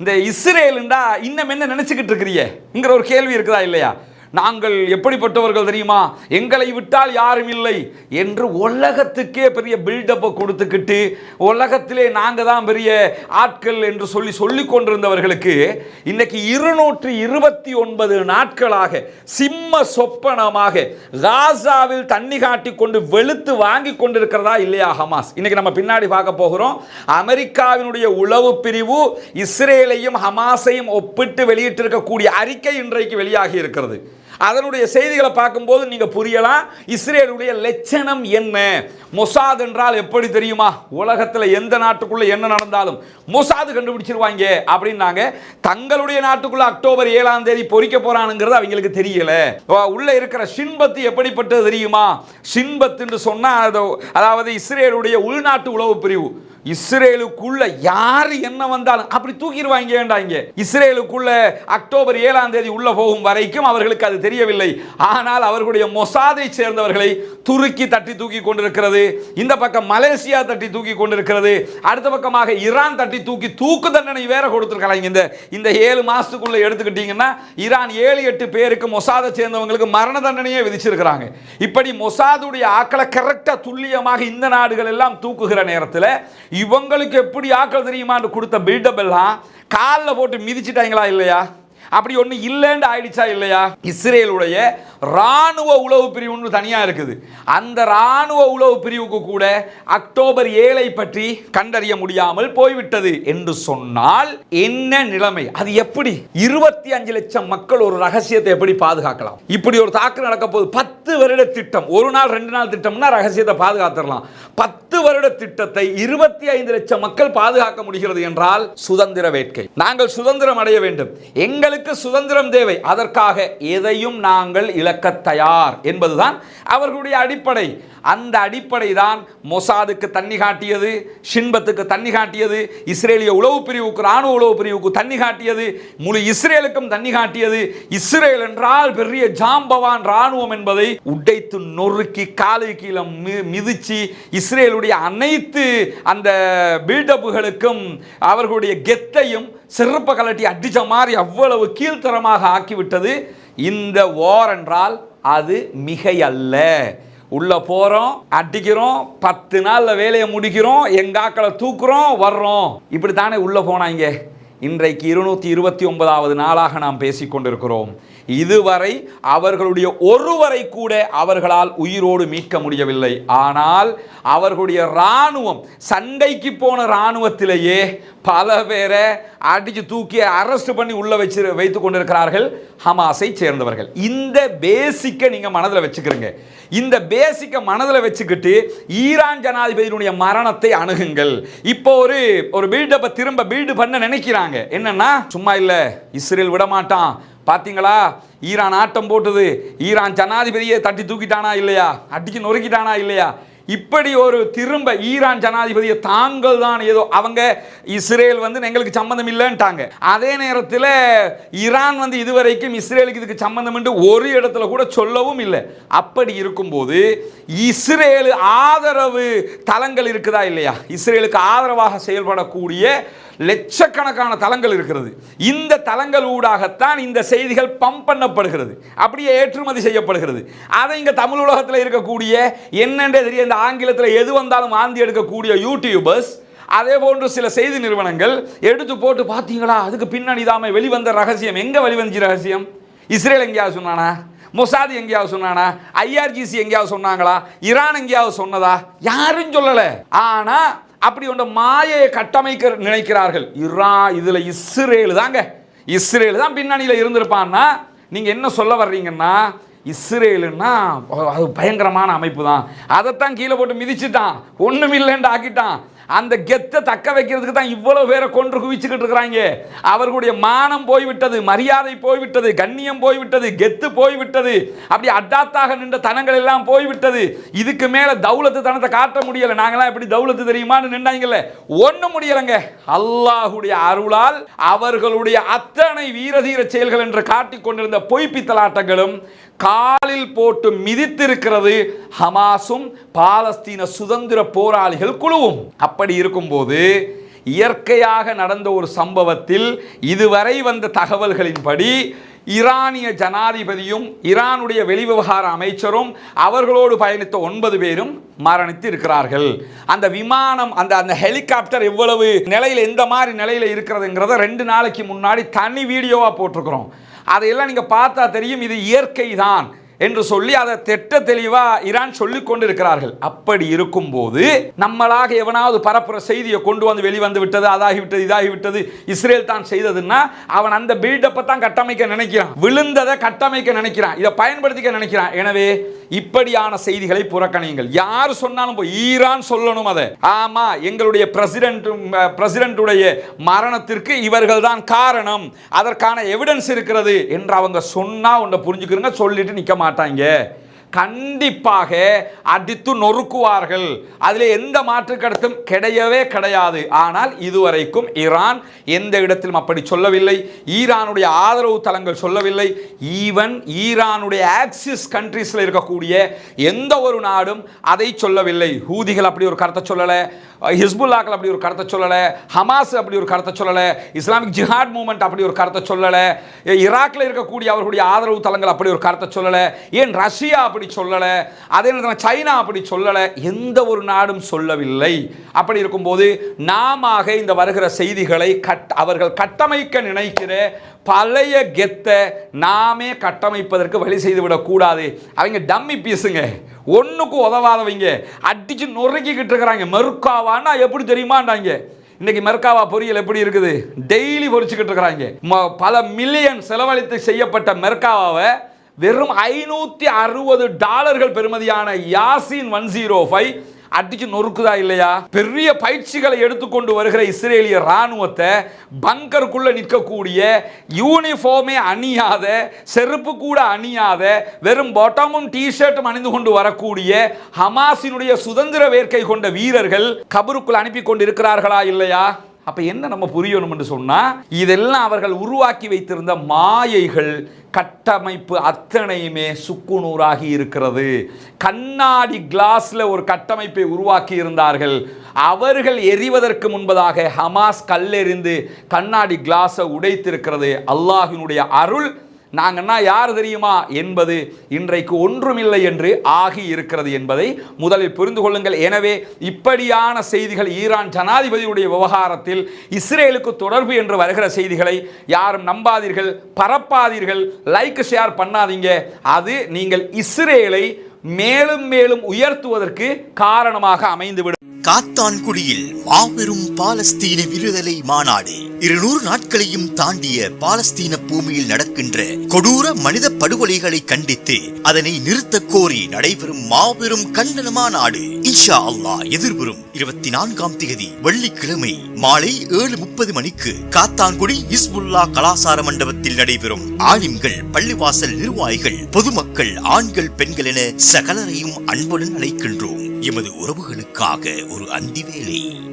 இந்த இஸ்ரேலுண்டா இன்னும் என்ன நினச்சிக்கிட்டு இருக்கிறீங்கிற ஒரு கேள்வி இருக்குதா இல்லையா? நாங்கள் எப்படிப்பட்டவர்கள் தெரியுமா? எங்களை விட்டால் யாரும் இல்லை என்று உலகத்துக்கே பெரிய பில்டப்பை கொடுத்துக்கிட்டு உலகத்திலே நாங்கள் தான் பெரிய ஆட்கள் என்று சொல்லி சொல்லி கொண்டிருந்தவர்களுக்கு இன்னைக்கு இருநூற்றி இருபத்தி ஒன்பது நாட்களாக சிம்ம சொப்பனமாக காசாவில் தண்ணி காட்டி கொண்டு வெளுத்து வாங்கி கொண்டிருக்கிறதா இல்லையா ஹமாஸ்? இன்னைக்கு நம்ம பின்னாடி பார்க்க போகிறோம். அமெரிக்காவினுடைய உளவு பிரிவு இஸ்ரேலையும் ஹமாஸையும் ஒப்பிட்டு வெளியிட்டிருக்கக்கூடிய அறிக்கை இன்றைக்கு வெளியாகி இருக்கிறது. அதனுடைய செய்திகளை பார்க்கும்போது நீங்கள் புரியலாம். இஸ்ரேலுடைய லட்சணம் என்ன? மொசாத் என்றால் எப்படி தெரியுமா? உலகத்தில் எந்த நாட்டுக்குள்ளே என்ன நடந்தாலும் மொசாது கண்டுபிடிச்சிருவாங்க அப்படின்னாங்க. தங்களுடைய நாட்டுக்குள்ளே அக்டோபர் ஏழாம் தேதி பொறிக்க போறானுங்கிறது அவங்களுக்கு தெரியல. உள்ளே இருக்கிற ஷின்பத்து எப்படிப்பட்டது தெரியுமா? ஷின்பத் என்று அதாவது இஸ்ரேலுடைய உள்நாட்டு உளவு பிரிவு. இஸ்ரேலுக்குள்ள யார் என்ன வந்தாலும் அப்படி தூக்கிடுவாங்க இஸ்ரேலுக்குள்ள அக்டோபர் ஏழாம் தேதி உள்ள போகும் வரைக்கும் அவர்களுக்கு அது தெரியவில்லை. ஆனால் அவர்களுடைய மொசாதை சேர்ந்தவர்களை துருக்கி தட்டி தூக்கி கொண்டிருக்கிறது இந்த பக்கம் மலேசியா தட்டி தூக்கி கொண்டிருக்கிறது அடுத்த பக்கமாக ஈரான் தட்டி தூக்கி தூக்கு தண்டனை வேற கொடுத்துருக்கலாம். இந்த இந்த ஏழு மாசத்துக்குள்ள எடுத்துக்கிட்டீங்கன்னா ஈரான் ஏழு எட்டு பேருக்கு மொசாதை சேர்ந்தவங்களுக்கு மரண தண்டனையே விதிச்சிருக்கிறாங்க. இப்படி மொசாதுடைய ஆக்களை கரெக்டாக துல்லியமாக இந்த நாடுகள் எல்லாம் தூக்குகிற நேரத்தில் இவங்களுக்கு எப்படி ஆக்கள் தெரியுமான்னு கொடுத்த பில்டப் எல்லாம் காலில் போட்டு மிதிச்சிட்டாங்களா இல்லையா? அப்படி ஒன்று இல்லைன்னு ஆயிடுச்சா இல்லையா? இஸ்ரேலுடைய ராணுவ உளவு பிரிவுன்னு தனியாக இருக்குது. அந்த ராணுவ உளவு பிரிவுக்கு கூட அக்டோபர் ஏழை பற்றி கண்டறிய முடியாமல் போய்விட்டது என்று சொன்னால் என்ன நிலைமை? அது எப்படி? இருபத்தி அஞ்சு லட்சம் மக்கள் ஒரு ரகசியத்தை எப்படி பாதுகாக்கலாம்? இப்படி ஒரு தாக்கு நடக்க போது பத்து வருட திட்டம். ஒரு நாள் ரெண்டு நாள் திட்டம்னா ரகசியத்தை பாதுகாத்துடலாம். பத்து வருட திட்டத்தை இருபத்தி ஐந்து லட்சம் மக்கள் பாதுகாக்க முடிகிறது என்றால் சுதந்திர வேட்கை. நாங்கள் சுதந்திரம் அடைய வேண்டும். எங்களுக்கு சுதந்திரம் தேவை. அதற்காக எதையும் நாங்கள் இழக்க தயார் என்பதுதான் அவர்களுடைய அடிப்படை. அந்த அடிப்படை தான் மொசாதுக்கு தண்ணி காட்டியது ஷின்பத்துக்கு தண்ணி காட்டியது இஸ்ரேலிய உளவு பிரிவுக்கு ராணுவ உளவு பிரிவுக்கு தண்ணி காட்டியது முழு இஸ்ரேலுக்கும் தண்ணி காட்டியது. இஸ்ரேல் என்றால் பெரிய ஜாம்பவான் ராணுவம் என்பதை உடைத்து நொறுக்கி காலை கீழே மி- மிதிச்சு இஸ்ரேலுடைய அனைத்து அந்த பில்டப்புகளுக்கும் அவர்களுடைய கெத்தையும் செருப்ப கலட்டி அடிச்ச மாதிரி அவ்வளவு கீழ்த்தரமாக ஆக்கிவிட்டது. இந்த வார் என்றால் அது மிகை அல்ல உள்ள போறோம் அடிக்கிறோம் பத்து நாள்ல வேலையை முடிக்கிறோம் எங்க ஆக்களை தூக்குறோம் வர்றோம். இப்படி தானே உள்ளே போனாங்க. இன்றைக்கு இருநூத்தி இருபத்தி ஒன்பதாவது நாளாக நாம் பேசிக்கொண்டிருக்கிறோம். கொண்டிருக்கிறோம் இதுவரை அவர்களுடைய ஒருவரை கூட அவர்களால் உயிரோடு மீட்க முடியவில்லை. ஆனால் அவர்களுடைய இராணுவம் சண்டைக்கு போன இராணுவத்திலேயே பல பேரை அடித்து தூக்கி அரெஸ்ட் பண்ணி உள்ள வச்சு வைத்து கொண்டிருக்கிறார்கள் ஹமாஸை சேர்ந்தவர்கள். இந்த பேசிக்கை நீங்க மனதில் வச்சுக்கிறீங்க. இந்த பேசிக்கை மனதில் வச்சுக்கிட்டு ஈரான் ஜனாதிபதியினுடைய மரணத்தை அணுகுங்கள். இப்போ ஒரு ஒரு பில்டப்பை திரும்ப பில்டு பண்ண நினைக்கிறாங்க. என்னன்னா சும்மா இல்லை இஸ்ரேல் விட பார்த்தீங்களா ஈரான் ஆட்டம் போட்டது. ஈரான் ஜனாதிபதியை தட்டி தூக்கிட்டானா இல்லையா? அடிச்சு நொறுக்கிட்டானா இல்லையா? இப்படி ஒரு திரும்ப ஈரான் ஜனாதிபதியை தாங்கள் தான் ஏதோ அவங்க இஸ்ரேல் வந்து எங்களுக்கு சம்மந்தம் இல்லைன்ட்டாங்க. அதே நேரத்தில் ஈரான் வந்து இதுவரைக்கும் இஸ்ரேலுக்கு இதுக்கு சம்மந்தம் என்று ஒரு இடத்துல கூட சொல்லவும் இல்லை. அப்படி இருக்கும்போது இஸ்ரேலு ஆதரவு தலங்கள் இருக்குதா இல்லையா? இஸ்ரேலுக்கு ஆதரவாக செயல்படக்கூடிய லட்சக்கணக்கான தளங்கள் இருக்கிறது. இந்த தளங்கள் ஊடாகத்தான் இந்த செய்திகள் பம்ப் பண்ணப்படுகிறது. அப்படியே ஏற்றுமதி செய்யப்படுகிறது. அதை இங்கே தமிழ் உலகத்தில் இருக்கக்கூடிய என்னென்றே தெரிய இந்த ஆங்கிலத்தில் எது வந்தாலும் ஆந்தி எடுக்கக்கூடிய யூடியூபர்ஸ் அதே போன்று சில செய்தி நிறுவனங்கள் எடுத்து போட்டு பார்த்தீங்களா? அதுக்கு பின்னணி தாமே வெளிவந்த ரகசியம். எங்கே வெளிவந்துச்சு ரகசியம்? இஸ்ரேல் எங்கேயாவது சொன்னானா? மொசாது எங்கேயாவது சொன்னானா? ஐஆர்ஜிசி எங்கேயாவது சொன்னாங்களா? ஈரான் எங்கேயாவது சொன்னதா? யாரும் சொல்லலை. ஆனால் அப்படி ஒன்று மாயையை கட்டமைக்க நினைக்கிறார்கள். இரா இதில் இஸ்ரேல் தாங்க. இஸ்ரேல் தான் பின்னணியில் இருந்திருப்பான்னா நீங்கள் என்ன சொல்ல வர்றீங்கன்னா இஸ்ரேலுன்னா அது பயங்கரமான அமைப்பு தான். அதைத்தான் கீழே போட்டு மிதிச்சிட்டான். ஒன்றும் இல்லைன்ட்டு ஆக்கிட்டான். அந்த கெத்தை தக்க வைக்கிறதுக்கு தான் இவ்வளவு பேரை கொன்று குவிச்சுக்கிட்டு இருக்கிறாங்க. அவர்களுடைய மானம் போய்விட்டது மரியாதை போய்விட்டது கண்ணியம் போய்விட்டது கெத்து போய்விட்டது. அப்படி அட்டாத்தாக நின்ற தனங்கள் எல்லாம் போய்விட்டது. இதுக்கு மேல தௌலத்து தனத்தை காட்ட முடியல. நாங்களாம் எப்படி தௌலத்து தெரியுமான்னு நின்றாங்கல்ல ஒண்ணும் முடியலங்க. அல்லாஹுடைய அருளால் அவர்களுடைய அத்தனை வீரதீர செயல்கள் என்று காட்டிக் கொண்டிருந்த பொய்ப்பித்தலாட்டங்களும் காலில் போட்டு மிதித்திருக்கிறது ஹமாஸும் பாலஸ்தீன சுதந்திர போராளிகள் குழுவும். அப்படி இருக்கும்போது இயற்கையாக நடந்த ஒரு சம்பவத்தில் இதுவரை வந்த தகவல்களின்படி ஈரானிய ஜனாதிபதியும் ஈரானுடைய வெளிவிவகார அமைச்சரும் அவர்களோடு பயணித்த ஒன்பது பேரும் மரணித்து இருக்கிறார்கள் அந்த விமானம் அந்த அந்த ஹெலிகாப்டர் எவ்வளவு நிலையில் எந்த மாதிரி நிலையில் இருக்கிறதுங்கிறத ரெண்டு நாளைக்கு முன்னாடி தனி வீடியோவாக போட்டிருக்கிறோம். அதையெல்லாம் நீங்கள் பார்த்தா தெரியும் இது இயற்கை தான் என்று சொல்லி அதை திட்ட தெளிவா ஈரான் சொல்லி கொண்டிருக்கிறார்கள். அப்படி இருக்கும்போது நம்மளாக எவனாவது பரப்புற செய்தியை கொண்டு வந்து வெளிவந்து விட்டது அதாகிவிட்டது இதாகிவிட்டது இஸ்ரேல் தான் செய்ததுன்னா அவன் அந்த பில்டப்பை தான் கட்டமைக்க நினைக்கிறான். விழுந்ததை கட்டமைக்க நினைக்கிறான். இதை பயன்படுத்திக்க நினைக்கிறான். எனவே இப்படியான செய்திகளை புறக்கணியுங்கள். யார் சொன்னாலும் போய் ஈரான் சொல்லணும் அதை. ஆமா எங்களுடைய பிரசிடென்ட் பிரசிடென்ட்டுடைய மரணத்திற்கு இவர்கள் தான் காரணம். அதற்கான எவிடன்ஸ் இருக்கிறது. என்று அவங்க சொன்னா உன்னை புரிஞ்சுக்கிறங்க சொல்லிட்டு நிற்க மாட்டாங்க. கண்டிப்பாக அடித்து நொறுக்குவார்கள். அதில் எந்த மாற்று கருத்தும் கிடையவே கிடையாது. ஆனால் இதுவரைக்கும் ஈரான் எந்த இடத்திலும் அப்படி சொல்லவில்லை. ஈரானுடைய ஆதரவு தளங்கள் சொல்லவில்லை. ஈவன் ஈரானுடைய ஆக்சிஸ் கண்ட்ரீஸில் இருக்கக்கூடிய எந்த ஒரு நாடும் அதை சொல்லவில்லை. ஹூதிகள் அப்படி ஒரு கருத்தை சொல்லலை. ஹிஸ்புல்லாக்கள் அப்படி ஒரு கருத்தை சொல்லலை ஹமாஸ் அப்படி ஒரு கருத்தை சொல்லலை இஸ்லாமிக் ஜிஹாட் மூமெண்ட் அப்படி ஒரு கருத்தை சொல்லலை ஈராக்கில் இருக்கக்கூடிய அவர்களுடைய ஆதரவு தளங்கள் அப்படி ஒரு கருத்தை சொல்லலை ஏன் ரஷ்யா அப்படி சொல்லலை அதே நேரத்தில் சைனா அப்படி சொல்லலை எந்த ஒரு நாடும் சொல்லவில்லை. அப்படி இருக்கும்போது நாம இந்த வருகிற செய்திகளை கட் அவர்கள் கட்டமைக்க நினைக்கிற பழைய கெத்தை நாமே கட்டமைப்பதற்கு வழி செய்துவிடக்கூடாது அவங்க டம்மி பீஸுங்க. ஒன்றுக்கும் உதவாதவங்க. அடிச்சு நொறுக்கிக்கிட்டு இருக்கிறாங்க. மறுக்காவான்னா எப்படி தெரியுமாண்டாங்க இன்னைக்கு மெர்காவா பொரியல் எப்படி இருக்குது? டெய்லி பொரிச்சுக்கிட்டு இருக்கிறாங்க. ம- பல மில்லியன் செலவழித்து செய்யப்பட்ட மெர்காவாவை வெறும் ஐநூற்றி அறுபது டாலர்கள் பெறுமதியான யாசின் ஒன் ஜீரோ ஃபைவ் அடிச்சு நொறுக்குதா இல்லையா? பெரிய பயிற்சிகளை எடுத்துக்கொண்டு வருகிற இஸ்ரேலிய ராணுவத்தை பங்கருக்குள்ள நிற்கக்கூடிய யூனிஃபார்மே அணியாத செருப்பு கூட அணியாத வெறும் பாட்டமும் டிஷர்ட்டும் அணிந்து கொண்டு வரக்கூடிய ஹமாசினுடைய சுதந்திர வேர்க்கை கொண்ட வீரர்கள் கபருக்குள் அனுப்பி கொண்டு இருக்கிறார்களா இல்லையா? அப்போ என்ன நம்ம புரியணும் என்று இதெல்லாம் அவர்கள் உருவாக்கி வைத்திருந்த மாயைகள் கட்டமைப்பு அத்தனையுமே சுக்குநூறாகி இருக்கிறது. கண்ணாடி கிளாஸில் ஒரு கட்டமைப்பை உருவாக்கி இருந்தார்கள். அவர்கள் எரிவதற்கு முன்பதாக ஹமாஸ் கல்லெறிந்து கண்ணாடி கிளாஸை உடைத்திருக்கிறது. அல்லாஹினுடைய அருள் நாங்கன்னா யார் தெரியுமா? என்பது இன்றைக்கு ஒன்றுமில்லை என்று ஆகி இருக்கிறது என்பதை முதலில் புரிந்து கொள்ளுங்கள். எனவே இப்படியான செய்திகள் ஈரான் ஜனாதிபதியுடைய விவகாரத்தில் இஸ்ரேலுக்கு தொடர்பு என்று வருகிற செய்திகளை யாரும் நம்பாதீர்கள் பரப்பாதீர்கள் லைக் ஷேர் பண்ணாதீங்க. அது நீங்கள் இஸ்ரேலை மேலும் மேலும் உயர்த்துவதற்கு காரணமாக அமைந்துவிடும். காத்தான்குடியில் மாபெரும் பாலஸ்தீன விடுதலை மாநாடு இருநூறு நாட்களையும் தாண்டிய பாலஸ்தீன பூமியில் நடக்கின்ற கொடூர மனித படுகொலைகளை கண்டித்து அதனை நிறுத்தக் கோரி நடைபெறும் மாபெரும் கண்டன மாநாடு. இன்ஷா அல்லா எதிர்வரும் இருபத்தி நான்காம் தேதி வெள்ளிக்கிழமை மாலை ஏழு முப்பது மணிக்கு காத்தான்குடி இஸ்புல்லா கலாசார மண்டபத்தில் நடைபெறும் ஆலிம்கள் பள்ளிவாசல் நிர்வாகிகள் பொதுமக்கள் ஆண்கள் பெண்கள் என சகலரையும் அன்புடன் அழைக்கின்றோம். எமது உறவுகளுக்காக ஒரு அந்தி வேலை